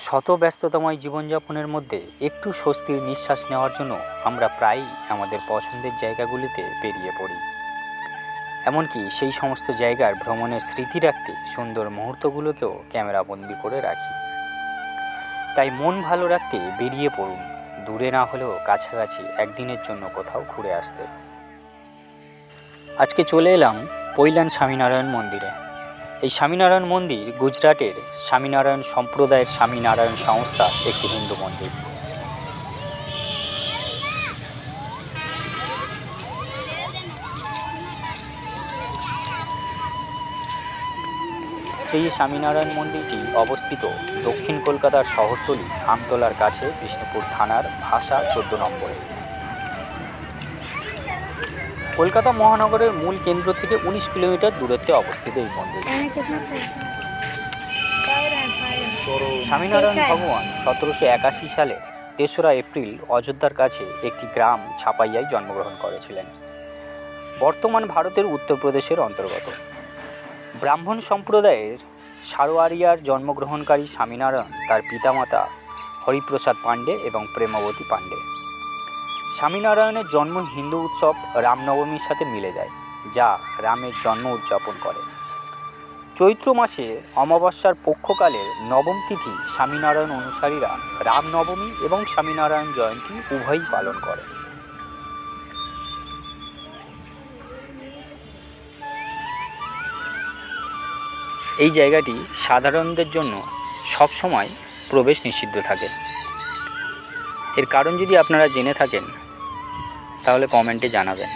শত ব্যস্ততাময় জীবনযাপনের মধ্যে একটু স্বস্তির নিঃশ্বাস নেওয়ার জন্য আমরা প্রায়ই আমাদের পছন্দের জায়গাগুলিতে বেরিয়ে পড়ি। এমনকি সেই সমস্ত জায়গার ভ্রমণের স্মৃতি রাখতে সুন্দর মুহূর্তগুলোকেও ক্যামেরাবন্দি করে রাখি। তাই মন ভালো রাখতে বেরিয়ে পড়ুন, দূরে না হলেও কাছাকাছি একদিনের জন্য কোথাও ঘুরে আসতে। আজকে চলে এলাম পৈলান স্বামীনারায়ণ মন্দিরে। এই স্বামীনারায়ণ মন্দির গুজরাটের স্বামীনারায়ণ সম্প্রদায়ের স্বামীনারায়ণ সংস্থা একটি হিন্দু মন্দির। শ্রী স্বামীনারায়ণ মন্দিরটি অবস্থিত দক্ষিণ কলকাতার শহরতলি আমতলার কাছে বিষ্ণুপুর থানার ভাষা চোদ্দ নম্বরে। কলকাতা মহানগরের মূল কেন্দ্র থেকে উনিশ কিলোমিটার দূরত্বে অবস্থিত এই মন্দির হ্যাঁ, স্বামীনারায়ণ ভগবান সতেরোশো একাশি সালে তেসরা এপ্রিল অযোধ্যার কাছে একটি গ্রাম ছাপাইয়ায় জন্মগ্রহণ করেছিলেন। বর্তমান ভারতের উত্তরপ্রদেশের অন্তর্গত। ব্রাহ্মণ সম্প্রদায়ের সারোয়ারিয়ার জন্মগ্রহণকারী স্বামীনারায়ণ তার পিতামাতা হরিপ্রসাদ পাণ্ডে এবং প্রেমাবতী পাণ্ডে। স্বামীনারায়ণের জন্ম হিন্দু উৎসব রামনবমীর সাথে মিলে যায়, যা রামের জন্ম উদযাপন করে। চৈত্র মাসে অমাবস্যার পক্ষকালের নবম তিথি স্বামীনারায়ণ অনুসারীরা রামনবমী এবং স্বামীনারায়ণ জয়ন্তী উভয়ই পালন করে। এই জায়গাটি সাধারণদের জন্য সবসময় প্রবেশ নিষিদ্ধ থাকে। এর কারণ যদি আপনারা জেনে থাকেন তাহলে কমেন্টে জানাবেন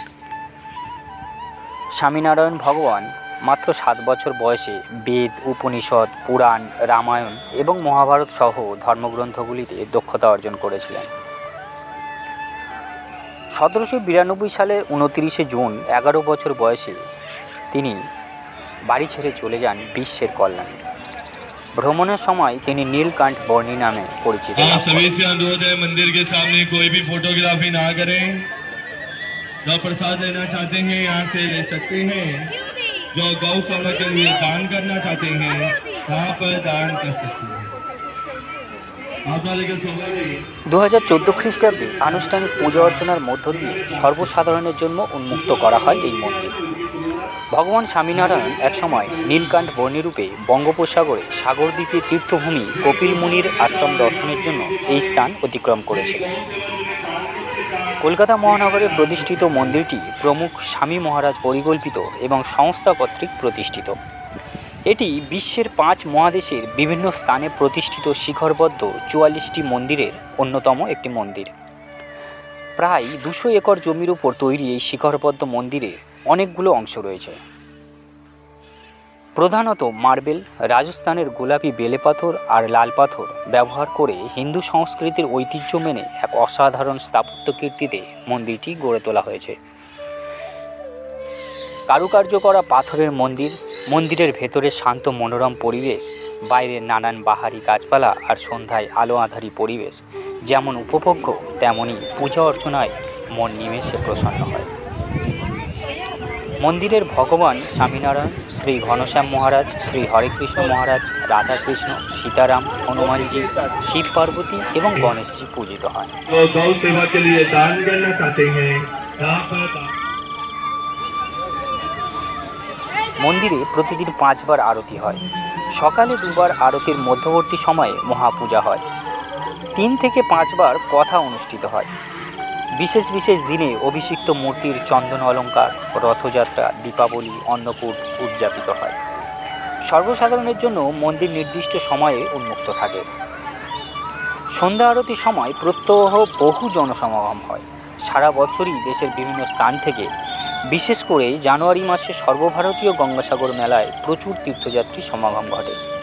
স্বামীনারায়ণ ভগবান মাত্র সাত বছর বয়সে বেদ উপনিষদ পুরাণ রামায়ণ এবং মহাভারত সহ ধর্মগ্রন্থগুলিতে দক্ষতা অর্জন করেছিলেন সতেরোশো বিরানব্বই সালের উনতিরিশে জুন এগারো বছর বয়সে তিনি বাড়ি ছেড়ে চলে যান বিশ্বের কল্যাণে ভ্রমণের সময় তিনি নীলকান্ত বর্ণী নামে পরিচিত মন্দির কে সামনে কোই ভি ফটোগ্রাফি না করেন जो प्रसाद लेना चाहते हैं यहाँ से ले सकते हैं जो गौशाला के लिए दान करना चाहते हैं यहाँ पर दान कर सकते हैं আপনাদেরকে সবাইকে দু হাজার চোদ্দো খ্রিস্টাব্দে আনুষ্ঠানিক পূজা অর্চনার মধ্য দিয়ে সর্বসাধারণের জন্য উন্মুক্ত করা হয় এই মন্দির ভগবান স্বামীনারায়ণ একসময় নীলকাণ্ঠ বর্ণিরূপে বঙ্গোপসাগরে সাগরদ্বীপে তীর্থভূমি কপিল মুনির আশ্রম দর্শনের জন্য এই স্থান অতিক্রম করেছিলেন কলকাতা মহানগরে প্রতিষ্ঠিত মন্দিরটি প্রমুখ স্বামী মহারাজ পরিকল্পিত এবং সংস্থা কর্তৃক প্রতিষ্ঠিত। এটি বিশ্বের পাঁচ মহাদেশের বিভিন্ন স্থানে প্রতিষ্ঠিত শিখরবদ্ধ চুয়াল্লিশটি মন্দিরের অন্যতম একটি মন্দির। প্রায় দুশো একর জমির উপর তৈরি এই শিখরবদ্ধ মন্দিরের অনেকগুলো অংশ রয়েছে। প্রধানত মার্বেল, রাজস্থানের গোলাপি বেলে পাথর আর লাল পাথর ব্যবহার করে হিন্দু সংস্কৃতির ঐতিহ্য মেনে এক অসাধারণ স্থাপত্য কীর্তিতে মন্দিরটি গড়ে তোলা হয়েছে। কারুকার্য করা পাথরের মন্দির, মন্দিরের ভেতরে শান্ত মনোরম পরিবেশ, বাইরের নানান বাহারি গাছপালা আর সন্ধ্যায় আলো আধারি পরিবেশ, যেমন উপভোগ্য তেমনই পূজা অর্চনায় মন নিমেষে প্রসন্ন হয়। মন্দিরের ভগবান স্বামীনারায়ণ শ্রী ঘনশ্যাম মহারাজ শ্রী হরেকৃষ্ণ মহারাজ রাধাকৃষ্ণ সীতারাম হনুমানজি শিব পার্বতী এবং গণেশজি পূজিত হয়। মন্দিরে প্রতিদিন পাঁচবার আরতি হয়। সকালে দুবার আরতির মধ্যবর্তী সময়ে মহাপূজা হয়। তিন থেকে পাঁচবার কথা অনুষ্ঠিত হয়। বিশেষ বিশেষ দিনে অভিষিক্ত মূর্তির চন্দন অলঙ্কার, রথযাত্রা, দীপাবলি, অন্নকূট উদযাপিত হয়। সর্বসাধারণের জন্য মন্দির নির্দিষ্ট সময়ে উন্মুক্ত থাকে। সন্ধ্যা আরতির সময় প্রত্যহ বহু জনসমাগম হয়। সারা বছরই দেশের বিভিন্ন স্থান থেকে, বিশেষ করে জানুয়ারি মাসে সর্বভারতীয় গঙ্গাসাগর মেলায় প্রচুর তীর্থযাত্রী সমাগম ঘটে।